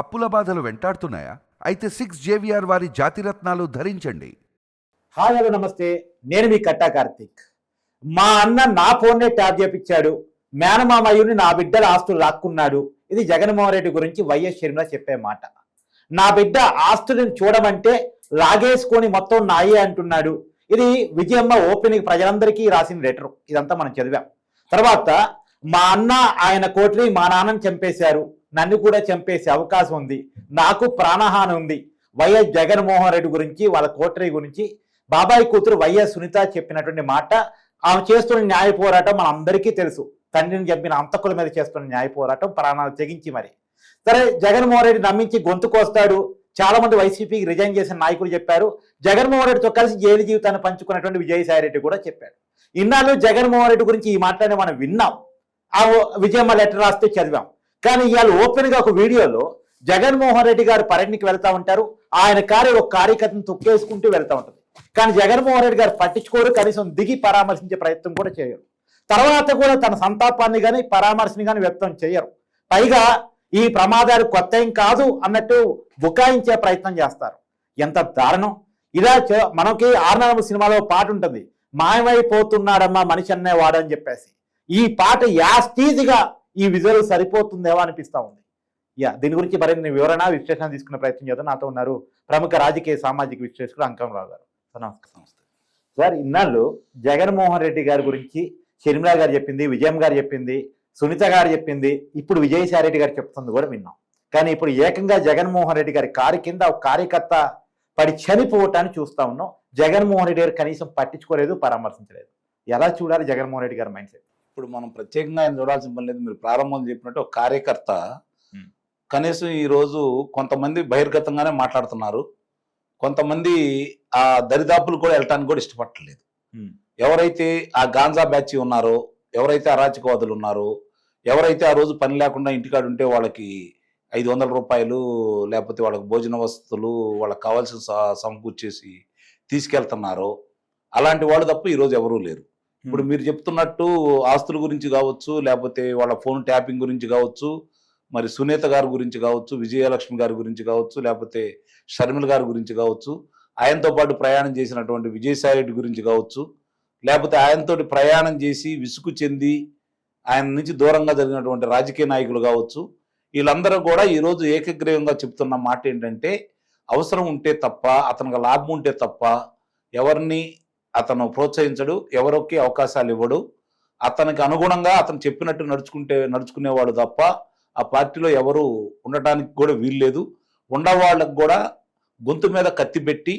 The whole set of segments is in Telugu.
అప్పుల బాధలు వెంటాడుతున్నాయా? అయితే సిక్స్ జేవిఆర్ వారి జాతిరత్నాలు ధరించండి. హాయ్ హలో నమస్తే. నేను మీ కట్టా కార్తీక్. మా అన్న నా ఫోన్నే ట్యాప్ చేపించాడు మేనమామయ్యుని నా బిడ్డల ఆస్తులు లాక్కున్నాడు. ఇది జగన్మోహన్ రెడ్డి గురించి వైఎస్ షర్మిల చెప్పే మాట. నా బిడ్డ ఆస్తులను చూడమంటే లాగేసుకొని మొత్తం నాయే అంటున్నాడు. ఇది విజయమ్మ ఓపెనింగ్ ప్రజలందరికీ రాసిన లెటర్. ఇదంతా మనం చదివాం. తర్వాత మా అన్న ఆయన కోటిని మా నాన్నని చంపేశారు. నన్ను కూడా చంపేసే అవకాశం ఉంది. నాకు ప్రాణహాని ఉంది. వైఎస్ జగన్మోహన్ రెడ్డి గురించి వాళ్ళ కోటరీ గురించి బాబాయ్ కూతురు వైఎస్ సునీత చెప్పినటువంటి మాట ఆమె చేస్తున్న న్యాయ పోరాటం మన అందరికీ తెలుసు. తండ్రిని చెప్పిన అంతకుల మీద చేస్తున్న న్యాయ పోరాటం ప్రాణాలు తెగించి మరి. సరే జగన్మోహన్ రెడ్డి నమ్మించి గొంతు కోస్తాడు చాలా మంది వైసీపీకి రిజైన్ చేసిన నాయకులు చెప్పారు. జగన్మోహన్ రెడ్డితో కలిసి జైలు జీవితాన్ని పంచుకున్నటువంటి విజయసాయి రెడ్డి కూడా చెప్పాడు. ఇన్నాళ్ళు జగన్మోహన్ రెడ్డి గురించి ఈ మాటలనే మనం విన్నాం. ఆ విజయమ్మ లెటర్ రాస్తే చదివాం. కానీ ఇవాళ ఓపెన్గా ఒక వీడియోలో జగన్మోహన్ రెడ్డి గారు పర్యటనకి వెళ్తా ఉంటారు. ఆయన కార్య ఒక కార్యకర్తను తొక్కేసుకుంటూ వెళ్తా ఉంటుంది. కానీ జగన్మోహన్ రెడ్డి గారు పట్టించుకోరు కనీసం దిగి పరామర్శించే ప్రయత్నం కూడా చేయరు. తర్వాత కూడా తన సంతాపాన్ని కానీ పరామర్శని కానీ వ్యక్తం చేయరు. పైగా ఈ ప్రమాదాలు కొత్త ఏం కాదు అన్నట్టు బుకాయించే ప్రయత్నం చేస్తారు. ఎంత దారుణం. ఇలా మనకి ఆర్నవ సినిమాలో పాట ఉంటుంది. మాయమైపోతున్నాడమ్మా మనిషి అన్నేవాడు అని చెప్పేసి. ఈ పాట యాస్టీజ్గా ఈ విజువల్ సరిపోతుందేమో అనిపిస్తా ఉంది. యా దీని గురించి మరిన్ని వివరణ విశ్లేషణ తీసుకునే ప్రయత్నం చేద్దాం. నాతో ఉన్నారు ప్రముఖ రాజకీయ సామాజిక విశ్లేషకుడు అంకం రావు గారు. సార్ నమస్కారం సార్ ఇన్నాళ్ళు జగన్మోహన్ రెడ్డి గారి గురించి షర్మిలా గారు చెప్పింది విజయం గారు చెప్పింది సునీత గారు చెప్పింది ఇప్పుడు విజయసాయి రెడ్డి గారు చెప్తుంది కూడా విన్నాం. కానీ ఇప్పుడు ఏకంగా జగన్మోహన్ రెడ్డి గారి కారు కింద ఒక కార్యకర్త పడి చనిపోవటాన్ని చూస్తా ఉన్నాం. జగన్మోహన్ రెడ్డి గారు కనీసం పట్టించుకోలేదు పరామర్శించలేదు. ఎలా చూడాలి జగన్మోహన్ రెడ్డి గారి మైండ్ సెట్? ఇప్పుడు మనం ప్రత్యేకంగా ఆయన చూడాల్సిన పని లేదు. మీరు ప్రారంభంలో చెప్పినట్టు ఒక కార్యకర్త. కనీసం ఈ రోజు కొంతమంది బహిర్గతంగానే మాట్లాడుతున్నారు. కొంతమంది ఆ దరిదాపులు కూడా వెళ్ళటానికి కూడా ఇష్టపడట్లేదు. ఎవరైతే ఆ గాంజా బ్యాచ్ ఉన్నారో ఎవరైతే అరాచకవాదులు ఉన్నారో ఎవరైతే ఆ రోజు పని లేకుండా ఇంటికాడ ఉంటే వాళ్ళకి ఐదు వందల రూపాయలు లేకపోతే వాళ్ళకి భోజన వసతులు వాళ్ళకి కావాల్సిన సమకూర్చేసి తీసుకెళ్తున్నారో అలాంటి వాళ్ళు తప్ప ఈరోజు ఎవరూ లేరు. ఇప్పుడు మీరు చెప్తున్నట్టు ఆస్తుల గురించి కావచ్చు లేకపోతే వాళ్ళ ఫోన్ ట్యాపింగ్ గురించి కావచ్చు మరి సునీత గారి గురించి కావచ్చు విజయలక్ష్మి గారి గురించి కావచ్చు లేకపోతే షర్మిల గారి గురించి కావచ్చు ఆయనతో పాటు ప్రయాణం చేసినటువంటి విజయసాయి రెడ్డి గురించి కావచ్చు లేకపోతే ఆయనతోటి ప్రయాణం చేసి విసుగు చెంది ఆయన నుంచి దూరంగా జరిగినటువంటి రాజకీయ నాయకులు కావచ్చు వీళ్ళందరూ కూడా ఈరోజు ఏకగ్రీవంగా చెప్తున్న మాట ఏంటంటే అవసరం ఉంటే తప్ప అతనికి లాభం ఉంటే తప్ప ఎవరిని అతను ప్రోత్సహించడు ఎవరికి అవకాశాలు ఇవ్వడు అతనికి అనుగుణంగా అతను చెప్పినట్టు నడుచుకుంటే నడుచుకునేవాడు తప్ప ఆ పార్టీలో ఎవరు ఉండటానికి కూడా వీల్లేదు. ఉండవాళ్ళకు కూడా గొంతు మీద కత్తి పెట్టి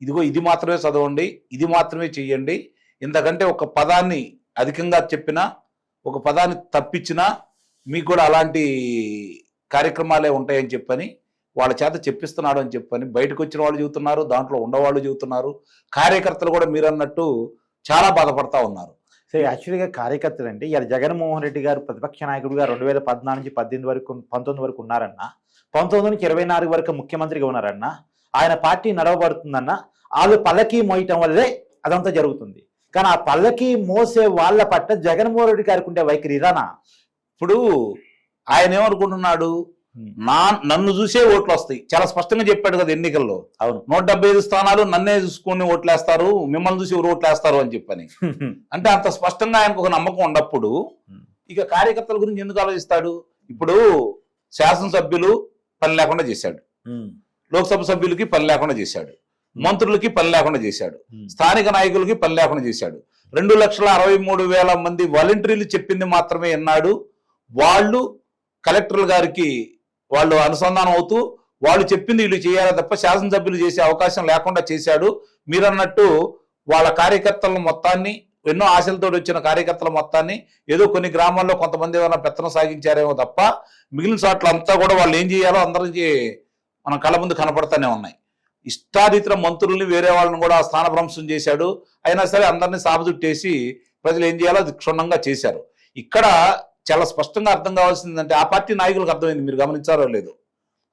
ఇదిగో ఇది మాత్రమే చదవండి ఇది మాత్రమే చెయ్యండి. ఇంతకంటే ఒక పదాన్ని అధికంగా చెప్పినా ఒక పదాన్ని తప్పించినా మీకు కూడా అలాంటి కార్యక్రమాలే ఉంటాయని చెప్పని వాళ్ళ చేత చెప్పిస్తున్నాడు అని చెప్పని బయటకు వచ్చిన వాళ్ళు చెబుతున్నారు దాంట్లో ఉండవాళ్ళు చెబుతున్నారు. కార్యకర్తలు కూడా మీరు అన్నట్టు చాలా బాధపడతా ఉన్నారు. సరే యాక్చువల్గా కార్యకర్తలు అంటే ఇలా జగన్మోహన్ రెడ్డి గారు ప్రతిపక్ష నాయకుడిగా రెండు వేల పద్నాలుగు నుంచి పద్దెనిమిది వరకు పంతొమ్మిది వరకు ఉన్నారన్న. పంతొమ్మిది నుంచి ఇరవై నాలుగు వరకు ముఖ్యమంత్రిగా ఉన్నారన్న. ఆయన పార్టీ నడవబడుతుందన్న. వాళ్ళు పల్లకి మోయటం వల్లే అదంతా జరుగుతుంది. కానీ ఆ పల్లకి మోసే వాళ్ళ పట్ల జగన్మోహన్ రెడ్డి గారికి ఉండే వైఖరి ఇదానా ఇప్పుడు ఆయన ఏమనుకుంటున్నాడు? నా నన్ను చూసే ఓట్లు వస్తాయి చాలా స్పష్టంగా చెప్పాడు కదా ఎన్నికల్లో. అవును. నూట డెబ్బై ఐదు స్థానాలు నన్నే చూసుకొని ఓట్లేస్తారు మిమ్మల్ని చూసి ఎవరు ఓట్లేస్తారు అని చెప్పని. అంటే అంత స్పష్టంగా ఆయనకు ఒక నమ్మకం ఉన్నప్పుడు ఇక కార్యకర్తల గురించి ఎందుకు ఆలోచిస్తాడు? ఇప్పుడు శాసనసభ్యులు పని లేకుండా చేశాడు. లోక్సభ సభ్యులకి పని లేకుండా చేశాడు. మంత్రులకి పని లేకుండా చేశాడు. స్థానిక నాయకులకి పని లేకుండా చేశాడు. రెండు లక్షల అరవై మూడు వేల మంది వాలంటీర్లు చెప్పింది మాత్రమే విన్నాడు వాళ్ళు కలెక్టర్ గారికి వాళ్ళు అనుసంధానం అవుతూ వాళ్ళు చెప్పింది వీళ్ళు చేయాలా తప్ప శాసనసభ్యులు చేసే అవకాశం లేకుండా చేశాడు. మీరన్నట్టు వాళ్ళ కార్యకర్తల మొత్తాన్ని ఎన్నో ఆశలతో వచ్చిన కార్యకర్తల మొత్తాన్ని ఏదో కొన్ని గ్రామాల్లో కొంతమంది ఏమైనా పెత్తనం సాగించారేమో తప్ప మిగిలిన చోట్ల అంతా కూడా వాళ్ళు ఏం చేయాలో అందరికీ మన కళ్ళ ముందు కనపడతానే ఉన్నాయి. ఇష్టారీతిన మంత్రుల్ని వేరే వాళ్ళని కూడా స్థానభ్రంశం చేశాడు. అయినా సరే అందరినీ సాబజుట్టేసి ప్రజలు ఏం చేయాలో అది క్షుణ్ణంగా చేశారు. ఇక్కడ చాలా స్పష్టంగా అర్థం కావాల్సిందంటే ఆ పార్టీ నాయకులకు అర్థమైంది మీరు గమనించారో లేదు.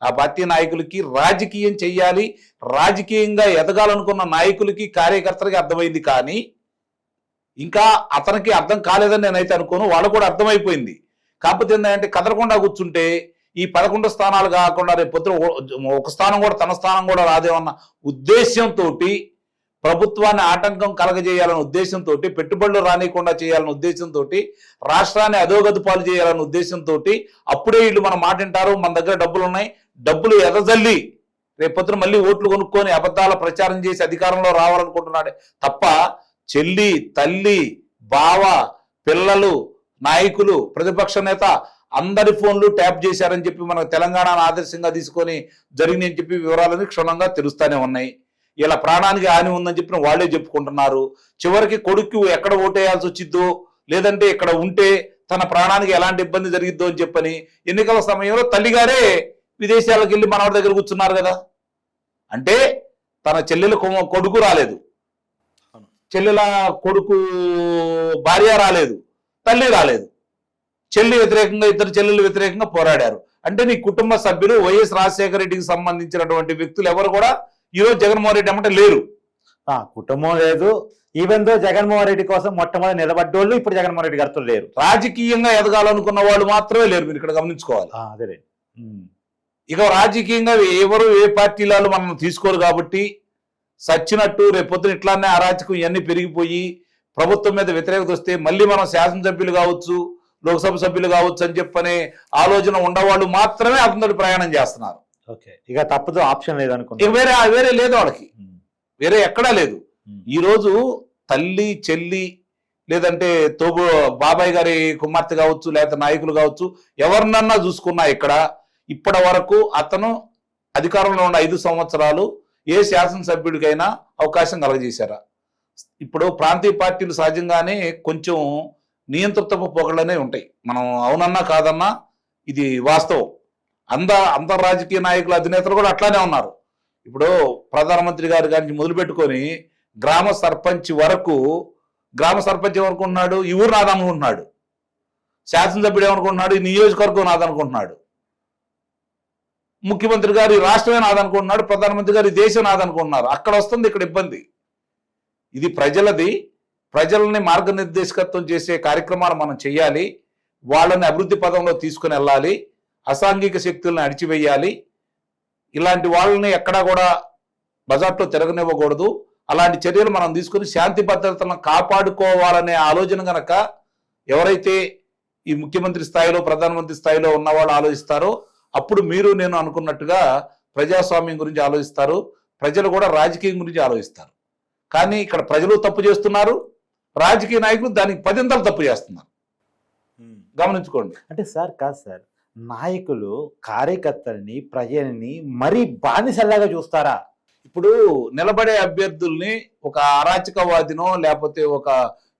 ఆ పార్టీ నాయకులకి రాజకీయం చేయాలి రాజకీయంగా ఎదగాలనుకున్న నాయకులకి కార్యకర్తలకి అర్థమైంది కానీ ఇంకా అతనికి అర్థం కాలేదని నేనైతే అనుకోను వాళ్ళు కూడా అర్థమైపోయింది. కాకపోతే ఏంటంటే కదలకుండా కూర్చుంటే ఈ పదకొండు స్థానాలు కాకుండా రేపు పొద్దున ఒక స్థానం కూడా తన స్థానం కూడా రాదేమన్న ఉద్దేశంతో ప్రభుత్వాన్ని ఆటంకం కలగజేయాలనే ఉద్దేశంతో పెట్టుబడులు రానియకుండా చేయాలనే ఉద్దేశంతో రాష్ట్రాన్ని అధోగతి పాలు చేయాలనే ఉద్దేశంతో అప్పుడే వీళ్ళు మన మాట వింటారు మన దగ్గర డబ్బులు ఉన్నాయి డబ్బులు ఎదజల్లి రేపొద్దున మళ్ళీ ఓట్లు కొనుక్కొని అబద్ధాల ప్రచారం చేసి అధికారంలో రావాలనుకుంటున్నాడే తప్ప చెల్లి తల్లి బావ పిల్లలు నాయకులు ప్రతిపక్ష నేత అందరి ఫోన్లు ట్యాప్ చేశారని చెప్పి మన తెలంగాణను ఆదర్శంగా తీసుకొని జరిగిందని చెప్పి వివరాలని క్షుణ్ణంగా తెలుస్తూనే ఉన్నాయి. ఇలా ప్రాణానికి హాని ఉందని చెప్పిన వాళ్ళే చెప్పుకుంటున్నారు. చివరికి కొడుకు ఎక్కడ ఓటేయాల్సి వచ్చిద్దో లేదంటే ఇక్కడ ఉంటే తన ప్రాణానికి ఎలాంటి ఇబ్బంది జరిగిద్దో అని చెప్పని ఎన్నికల సమయంలో తల్లిగారే విదేశాలకు వెళ్ళి మనవాడి దగ్గర కూర్చున్నారు కదా. అంటే తన చెల్లెలు కొడుకు రాలేదు. చెల్లెల కొడుకు భార్య రాలేదు. తల్లి రాలేదు. చెల్లి వ్యతిరేకంగా ఇద్దరు చెల్లెలు వ్యతిరేకంగా పోరాడారు. అంటే నీ కుటుంబ సభ్యులు వైఎస్ రాజశేఖర రెడ్డికి సంబంధించినటువంటి వ్యక్తులు ఎవరు కూడా ఈరోజు జగన్మోహన్ రెడ్డి అమ్మటే లేరు. ఆ కుటుంబం లేదు. ఈవెన్ దో జగన్మోహన్ రెడ్డి కోసం మొట్టమొదటి నిలబడ్డోళ్ళు ఇప్పుడు జగన్మోహన్ రెడ్డి గారితో లేరు. రాజకీయంగా ఎదగాలనుకున్న వాళ్ళు మాత్రమే లేరు. మీరు ఇక్కడ గమనించుకోవాలి. ఉమ్. ఇక రాజకీయంగా ఎవరు ఏ పార్టీలలో మనం తీసుకోరు కాబట్టి సచ్చినట్టు రేపొద్దున ఇట్లానే అరాచకం ఇవన్నీ పెరిగిపోయి ప్రభుత్వం మీద వ్యతిరేకత వస్తే మళ్ళీ మనం శాసనసభ్యులు కావచ్చు లోక్సభ సభ్యులు కావచ్చు అని చెప్పనే ఆలోచన ఉండవాళ్ళు మాత్రమే అతనితో ప్రయాణం చేస్తున్నారు. ఓకే ఇక తప్పదు ఆప్షన్ లేదు ఇక వేరే వేరే లేదు వాళ్ళకి. వేరే ఎక్కడా లేదు. ఈ రోజు తల్లి చెల్లి లేదంటే తోబు బాబాయ్ గారి కుమార్తె కావచ్చు లేకపోతే నాయకులు కావచ్చు ఎవరినన్నా చూసుకున్నా ఇక్కడ ఇప్పటి వరకు అతను అధికారంలో ఉన్న ఐదు సంవత్సరాలు ఏ శాసనసభ్యుడికైనా అవకాశం కలగజేశారా? ఇప్పుడు ప్రాంతీయ పార్టీలు సహజంగానే కొంచెం నియంతృత్వపు పొగళ్ళనే ఉంటాయి. మనం అవునన్నా కాదన్నా ఇది వాస్తవం. అంద అంతర్ రాజకీయ నాయకుల అధినేతలు కూడా అట్లానే ఉన్నారు. ఇప్పుడు ప్రధానమంత్రి గారి గారించి మొదలుపెట్టుకొని గ్రామ సర్పంచ్ వరకు గ్రామ సర్పంచ్ ఏమనుకుంటున్నాడు ఈ ఊరు నాదనుకుంటున్నాడు శాసనసభ్యుడు ఏమనుకుంటున్నాడు ఈ నియోజకవర్గం నాదనుకుంటున్నాడు ముఖ్యమంత్రి గారు ఈ రాష్ట్రమే నాదనుకుంటున్నాడు ప్రధానమంత్రి గారు ఈ దేశం నాదనుకుంటున్నారు అక్కడ వస్తుంది ఇక్కడ ఇబ్బంది. ఇది ప్రజలది. ప్రజల్ని మార్గనిర్దేశకత్వం చేసే కార్యక్రమాలు మనం చేయాలి వాళ్ళని అభివృద్ధి పదంలో తీసుకుని వెళ్ళాలి. అసాంఘిక శక్తులను అడిచివేయాలి ఇలాంటి వాళ్ళని ఎక్కడా కూడా బజార్లో తిరగనివ్వకూడదు. అలాంటి చర్యలు మనం తీసుకుని శాంతి భద్రతలను కాపాడుకోవాలనే ఆలోచన గనక ఎవరైతే ఈ ముఖ్యమంత్రి స్థాయిలో ప్రధానమంత్రి స్థాయిలో ఉన్న వాళ్ళు ఆలోచిస్తారో అప్పుడు మీరు నేను అనుకున్నట్టుగా ప్రజాస్వామ్యం గురించి ఆలోచిస్తారు. ప్రజలు కూడా రాజకీయం గురించి ఆలోచిస్తారు. కానీ ఇక్కడ ప్రజలు తప్పు చేస్తున్నారు. రాజకీయ నాయకులు దానికి పదింతలు తప్పు చేస్తున్నారు. గమనించుకోండి. అంటే సార్ కాదు సార్. నాయకులు కార్యకర్తల్ని ప్రజల్ని మరీ బానిసల్లాగా చూస్తారా? ఇప్పుడు నిలబడే అభ్యర్థుల్ని ఒక అరాచకవాదినో లేకపోతే ఒక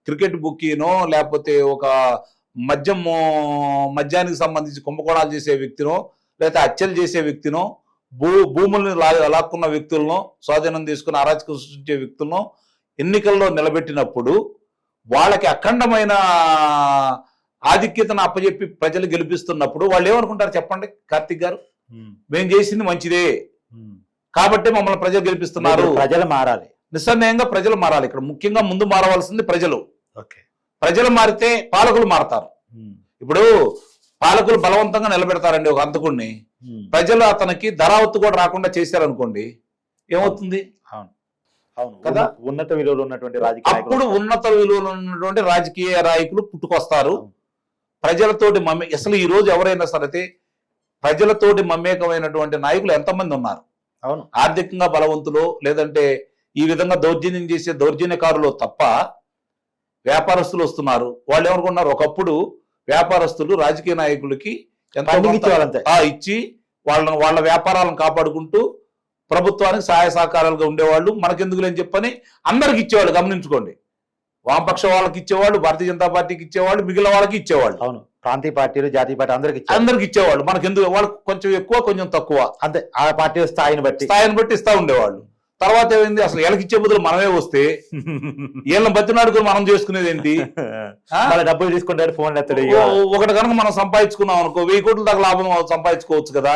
క్రికెట్ బుక్కీనో లేకపోతే ఒక మద్యం మద్యానికి సంబంధించి కుంభకోణాలు చేసే వ్యక్తినో లేకపోతే హత్యలు చేసే వ్యక్తినో భూ భూములను లా లాక్కున్న వ్యక్తులను స్వాధీనం తీసుకుని అరాచకం సృష్టించే వ్యక్తులను ఎన్నికల్లో నిలబెట్టినప్పుడు వాళ్ళకి అఖండమైన ఆధిక్యతను అప్పచెప్పి ప్రజలు గెలిపిస్తున్నప్పుడు వాళ్ళు ఏమనుకుంటారు చెప్పండి? కార్తిక్ గారు? మేము చేసింది మంచిదే. కాబట్టి మమ్మల్ని ప్రజలు గెలిపిస్తున్నారు. ప్రజలు మారాలి. నిస్సందేహంగా ప్రజలు మారాలి. ఇక్కడ ముఖ్యంగా ముందు మారవలసింది ప్రజలు. ఓకే. ప్రజలు మారితే పాలకులు మారతారు. ఇప్పుడు పాలకులు బలవంతంగా నిలబెడతారండి ఒక అంతకుడిని ప్రజలు అతనికి ధరావత్తు కూడా రాకుండా చేశారనుకోండి ఏమవుతుంది? అవును. అవును. కదా? ఉన్న- ఉన్నత విలువలు ఉన్నటువంటి రాజకీయ అప్పుడు ఉన్నత విలువలు ఉన్నటువంటి రాజకీయ నాయకులు పుట్టుకొస్తారు. ప్రజలతోటి మమ్మే అసలు ఈ రోజు ఎవరైనా సరే ప్రజలతోటి మమేకమైనటువంటి నాయకులు ఎంతమంది ఉన్నారు? అవును. ఆర్థికంగా బలవంతులు లేదంటే ఈ విధంగా దౌర్జన్యం చేసే దౌర్జన్యకారులు తప్ప వ్యాపారస్తులు వస్తున్నారు. వాళ్ళు ఏమనుకున్నారు ఒకప్పుడు వ్యాపారస్తులు రాజకీయ నాయకులకి ఇచ్చి వాళ్ళ వాళ్ళ వ్యాపారాలను కాపాడుకుంటూ ప్రభుత్వానికి సహాయ సహకారాలుగా ఉండేవాళ్ళు. మనకెందుకు లేని చెప్పని అందరికి ఇచ్చేవాళ్ళు గమనించుకోండి. వామపక్ష వాళ్ళకి ఇచ్చేవాళ్ళు భారతీయ జనతా పార్టీకి ఇచ్చేవాళ్ళు మిగిలిన వాళ్ళకి ఇచ్చేవాళ్ళు. అవును. ప్రాంతీయ పార్టీలు జాతీయ పార్టీ అందరికి. అందరికి ఇచ్చేవాళ్ళు. మనకెందుకు? వాళ్ళకి కొంచెం ఎక్కువ కొంచెం తక్కువ. అంతే. ఆ పార్టీ స్థాయిని బట్టి. స్థాయిని బట్టి ఇస్తా ఉండేవాళ్ళు. తర్వాత ఏమైంది? అసలు వీళ్ళకి ఇచ్చే బదులు మనమే వస్తే వీళ్ళని బతినాడుకుని మనం చేసుకునేది ఏంటి? వాళ్ళ డబ్బులు తీసుకుంటారు ఫోన్ ఎత్తడు ఒకటి కనుక మనం సంపాదించుకున్నాం అనుకో వెయ్యి కోట్ల దాకా లాభం సంపాదించుకోవచ్చు కదా.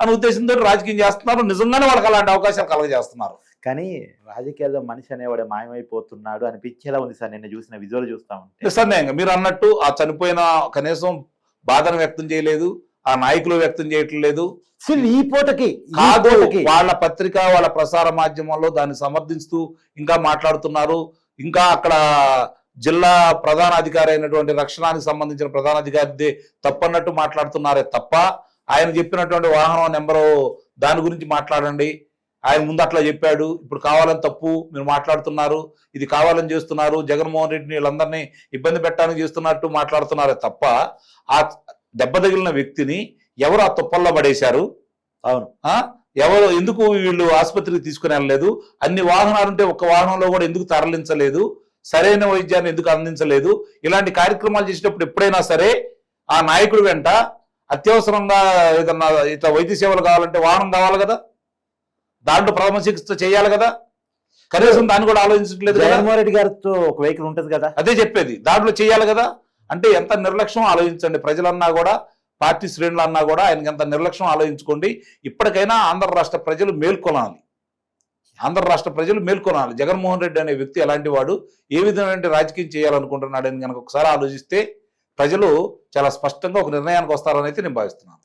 అని ఉద్దేశంతో రాజకీయం చేస్తున్నారు. నిజంగానే వాళ్ళకి అలాంటి అవకాశాలు కలగజేస్తున్నారు. కానీ రాజకీయాల్లో మనిషి అనేవాడు మాయమైపోతున్నాడు అనిపించేలా ఉంది సార్. నిన్న చూసిన విజువల్ చూస్తా ఉంటే. నిస్సందేహంగా మీరు అన్నట్టు ఆ చనిపోయిన కనీసం బాధను వ్యక్తం చేయలేదు ఆ నాయకులు వ్యక్తం చేయటం లేదు అసలు ఈ పూటకి కాదు వాళ్ళ పత్రిక వాళ్ళ ప్రసార మాధ్యమంలో దాన్ని సమర్థిస్తూ ఇంకా మాట్లాడుతున్నారు. ఇంకా అక్కడ జిల్లా ప్రధాన అధికారి అయినటువంటి రక్షణానికి సంబంధించిన ప్రధాన అధికారి తప్పన్నట్టు మాట్లాడుతున్నారే తప్ప ఆయన చెప్పినటువంటి వాహనం నెంబరు దాని గురించి మాట్లాడండి. ఆయన ముందు అట్లా చెప్పాడు. ఇప్పుడు కావాలని తప్పు మీరు మాట్లాడుతున్నారు. ఇది కావాలని చేస్తున్నారు. జగన్మోహన్ రెడ్డిని వీళ్ళందరినీ ఇబ్బంది పెట్టడానికి చేస్తున్నట్టు మాట్లాడుతున్నారే తప్ప ఆ దెబ్బ తగిలిన వ్యక్తిని ఎవరు ఆ తుప్పల్లో పడేశారు? అవును. ఆ? ఎవరు ఎందుకు వీళ్ళు ఆసుపత్రికి తీసుకుని వెళ్ళలేదు? అన్ని వాహనాలు ఉంటే ఒక వాహనంలో కూడా ఎందుకు తరలించలేదు? సరైన వైద్యాన్ని ఎందుకు అందించలేదు? ఇలాంటి కార్యక్రమాలు చేసేటప్పుడు ఎప్పుడైనా సరే ఆ నాయకుడు వెంట అత్యవసరంగా ఏదన్నా ఇట్లా వైద్య సేవలు కావాలంటే వాహనం కావాలి కదా? దాంట్లో ప్రథమ చికిత్స చేయాలి కదా? కనీసం దాన్ని కూడా ఆలోచించట్లేదు జగన్మోహన్ రెడ్డి గారితో ఒక వెహికల్ ఉంటది కదా? అదే చెప్పేది. దాంట్లో చేయాలి కదా? అంటే ఎంత నిర్లక్ష్యం ఆలోచించండి. ప్రజలన్నా కూడా పార్టీ శ్రేణులు అన్నా కూడా ఆయనకి ఎంత నిర్లక్ష్యం ఆలోచించుకోండి. ఇప్పటికైనా ఆంధ్ర రాష్ట్ర ప్రజలు మేల్కొనాలి. ఆంధ్ర రాష్ట్ర ప్రజలు మేల్కొనాలి. జగన్మోహన్ రెడ్డి అనే వ్యక్తి ఎలాంటి వాడు ఏ విధమైన రాజకీయం చేయాలనుకుంటున్నాడు అని కనుక ఒకసారి ఆలోచిస్తే ప్రజలు చాలా స్పష్టంగా ఒక నిర్ణయానికి వస్తారని అయితే నేను భావిస్తున్నాను.